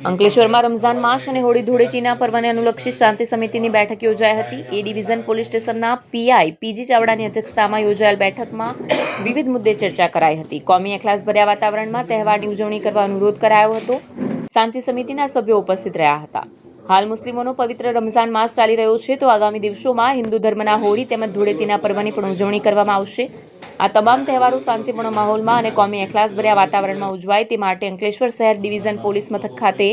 અંકલેશ્વરમાં રમઝાન માસ અને હોળી ધૂળેટીના પર્વને અનુલક્ષી શાંતિ સમિતિની બેઠક યોજાઈ હતી. એ ડિવિઝન પોલીસ સ્ટેશનના પીઆઈ પીજી ચાવડાની અધ્યક્ષતામાં યોજાયેલ બેઠકમાં વિવિધ મુદ્દે ચર્ચા કરાઈ હતી. કોમી એખલાસભર્યા વાતાવરણમાં તહેવારની ઉજવણી કરવા અનુરોધ કરાયો હતો. શાંતિ સમિતિના સભ્યો ઉપસ્થિત રહ્યા હતા. હાલ મુસ્લિમોનો પવિત્ર રમઝાન માસ ચાલી રહ્યો છે, તો આગામી દિવસોમાં હિન્દુ ધર્મના હોળી તેમજ ધૂળેટીના પર્વની પણ ઉજવણી કરવામાં આવશે. આ તમામ તહેવારો શાંતિપૂર્ણ માહોલમાં અને કોમી એખલાસભર્યા વાતાવરણમાં ઉજવાય તે માટે અંકલેશ્વર શહેર ડિવિઝન પોલીસ મથક ખાતે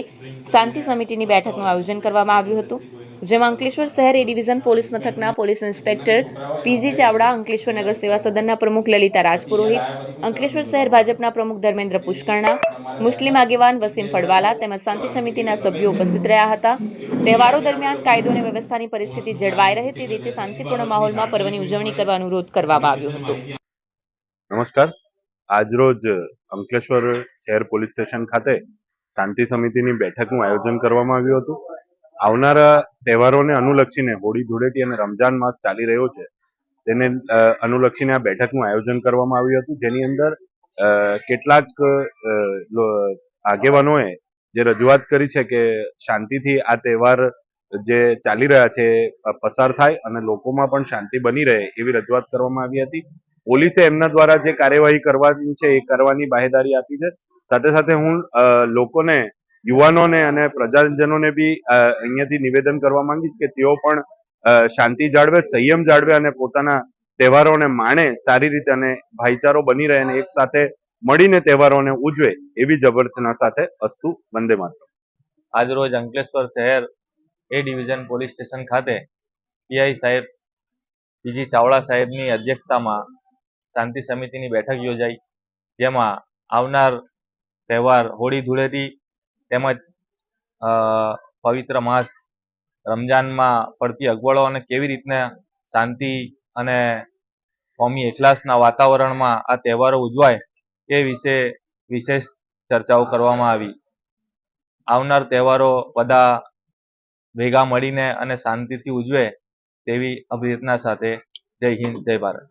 શાંતિ સમિતિની બેઠકનું આયોજન કરવામાં આવ્યું હતું, જેમાં અંકલેશ્વર શહેર એ ડિવિઝન પોલીસ મથકના police inspector PG Chavda, Ankleshwar નગર સેવા સદનના પ્રમુખ લલિતા રાજપુરોહિત, અંકલેશ્વર શહેર ભાજપના પ્રમુખ ધર્મેન્દ્ર પુષ્કરણા, મુસ્લિમ આગેવાન વસીમ ફળવાલા તેમજ શાંતિ સમિતિના સભ્યો ઉપસ્થિત રહ્યા હતા. તહેવારો દરમિયાન કાયદો અને વ્યવસ્થાની પરિસ્થિતિ જળવાઈ રહે તે રીતે શાંતિપૂર્ણ માહોલમાં પર્વની ઉજવણી કરવા અનુરોધ કરવામાં આવ્યો હતો. નમસ્કાર. આજરોજ અંકલેશ્વર શહેર પોલીસ સ્ટેશન ખાતે શાંતિ સમિતિની બેઠકનું આયોજન કરવામાં આવ્યું હતું. આવનારા તહેવારોને અનુલક્ષીને હોળી, ધૂળેટી અને રમજાન માસ ચાલી રહ્યો છે. તેને અનુલક્ષીને આ બેઠકનું આયોજન કરવામાં આવ્યું હતું. જેની અંદર કેટલાક આગેવાનોએ જે રજૂઆત કરી છે કે શાંતિથી આ તહેવાર જે ચાલી રહ્યા છે પસાર થાય અને લોકોમાં પણ શાંતિ બની રહે એવી રજૂઆત કરવામાં આવી હતી. પોલીસે એમના દ્વારા જે કાર્યવાહી કરવાની છે, એ કરવાની બાહેદારી આપી છે. સાથે સાથે હું લોકોને, યુવાનોને અને પ્રજાજનોને બી અહીંયાથી નિવેદન કરવા માંગીશ કે તેઓ પણ શાંતિ જાળવે, સંયમ જાળવે અને પોતાના તહેવારોને માણે સારી રીતે અને ભાઈચારો બની રહે અને એક સાથે મળીને તહેવારોને ઉજવે એવી જબરદસ્તના સાથે અસ્તુ વંદે માત્ર આજરોજ અંકલેશ્વર શહેર એ ડિવિઝન પોલીસ સ્ટેશન ખાતે પીઆઈ સાહેબ, પીજી ચાવડા સાહેબની અધ્યક્ષતામાં શાંતિ સમિતિની બેઠક યોજાઈ. જેમાં આવનાર તહેવાર હોળી ધૂળેટી તેમજ પવિત્ર માસ રમજાનમાં પડતી અગવડો અને કેવી રીતના શાંતિ અને કોમી એકલાસના વાતાવરણમાં આ તહેવારો ઉજવાય એ વિશે વિશેષ ચર્ચાઓ કરવામાં આવી. આવનાર તહેવારો બધા ભેગા મળીને અને શાંતિથી ઉજવે તેવી અભ્યર્થના સાથે જય હિન્દ, જય ભારત.